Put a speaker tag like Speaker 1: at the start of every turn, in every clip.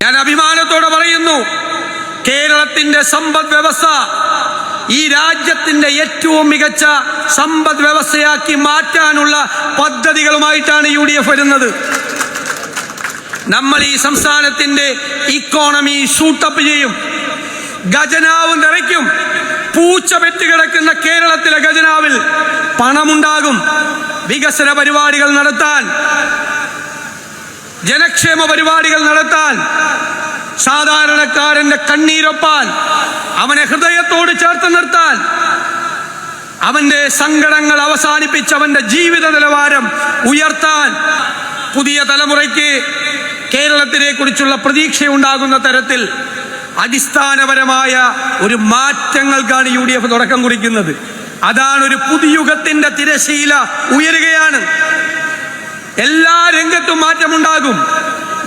Speaker 1: ഞാൻ അഭിമാനത്തോടെ പറയുന്നു കേരളത്തിന്റെ സമ്പദ് വ്യവസ്ഥ ഈ രാജ്യത്തിന്റെ ഏറ്റവും മികച്ച സമ്പദ് വ്യവസ്ഥയാക്കി മാറ്റാനുള്ള പദ്ധതികളുമായിട്ടാണ് യു ഡി എഫ് വരുന്നത്. നമ്മൾ ഈ സംസ്ഥാനത്തിന്റെ ഇക്കോണമി ഷൂട്ടപ്പ് ചെയ്യും ഖജനാവ് നിറയ്ക്കും പൂച്ച പെറ്റ് കിടക്കുന്ന കേരളത്തിലെ ഖജനാവിൽ പണമുണ്ടാകും വികസന പരിപാടികൾ നടത്താൻ ജനക്ഷേമ പരിപാടികൾ നടത്താൻ സാധാരണക്കാരന്റെ കണ്ണീരൊപ്പാൻ അവനെ ഹൃദയത്തോട് ചേർത്ത് നിർത്താൻ അവന്റെ സങ്കടങ്ങൾ അവസാനിപ്പിച്ച് അവന്റെ ജീവിത നിലവാരം ഉയർത്താൻ പുതിയ തലമുറയ്ക്ക് കേരളത്തിനെ കുറിച്ചുള്ള പ്രതീക്ഷയുണ്ടാകുന്ന തരത്തിൽ അടിസ്ഥാനപരമായ ഒരു മാറ്റങ്ങൾക്കാണ് യു ഡി എഫ് തുടക്കം കുറിക്കുന്നത്. അതാണ് ഒരു പുതുയുഗത്തിന്റെ തിരശീല ഉയരുകയാണ്. രംഗത്തും മാറ്റമുണ്ടാകും.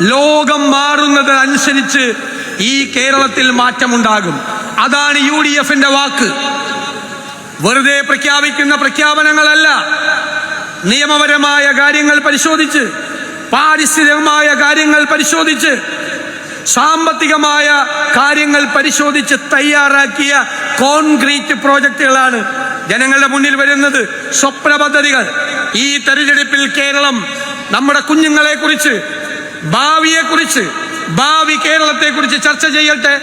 Speaker 1: ലോകം മാറുന്നത് അനുസരിച്ച് ഈ കേരളത്തിൽ മാറ്റമുണ്ടാകും. അതാണ് യു ഡി എഫിന്റെ വാക്ക്. വെറുതെ പ്രഖ്യാപിക്കുന്ന പ്രഖ്യാപനങ്ങളല്ല. നിയമപരമായ കാര്യങ്ങൾ പരിശോധിച്ച് പാരിസ്ഥിതികമായ കാര്യങ്ങൾ പരിശോധിച്ച് സാമ്പത്തികമായ കാര്യങ്ങൾ പരിശോധിച്ച് തയ്യാറാക്കിയ കോൺക്രീറ്റ് പ്രോജക്റ്റുകളാണ് ജനങ്ങളുടെ മുന്നിൽ വരുന്നത്. സ്വപ്ന പദ്ധതികൾ ഈ തെരഞ്ഞെടുപ്പിൽ കേരളം നമ്മുടെ കുഞ്ഞുങ്ങളെ കുറിച്ച് ഭാവിയെ കുറിച്ച് ഭാവി കേരളത്തെ കുറിച്ച് ചർച്ച ചെയ്യട്ടെ.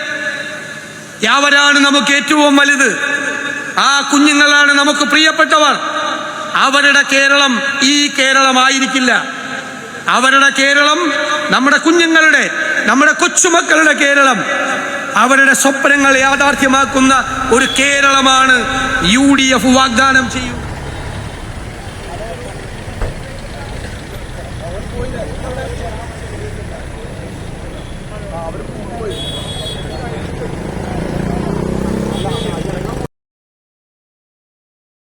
Speaker 1: അവരാണ് നമുക്ക് ഏറ്റവും വലുത്. ആ കുഞ്ഞുങ്ങളാണ് നമുക്ക് പ്രിയപ്പെട്ടവർ. അവരുടെ കേരളം ഈ കേരളമായിരിക്കില്ല. അവരുടെ കേരളം നമ്മുടെ കുഞ്ഞുങ്ങളുടെ നമ്മുടെ കൊച്ചുമക്കളുടെ കേരളം. അവരുടെ സ്വപ്നങ്ങൾ യാഥാർത്ഥ്യമാക്കുന്ന ഒരു കേരളമാണ് യു ഡി എഫ് വാഗ്ദാനം ചെയ്യുക Oh, yeah.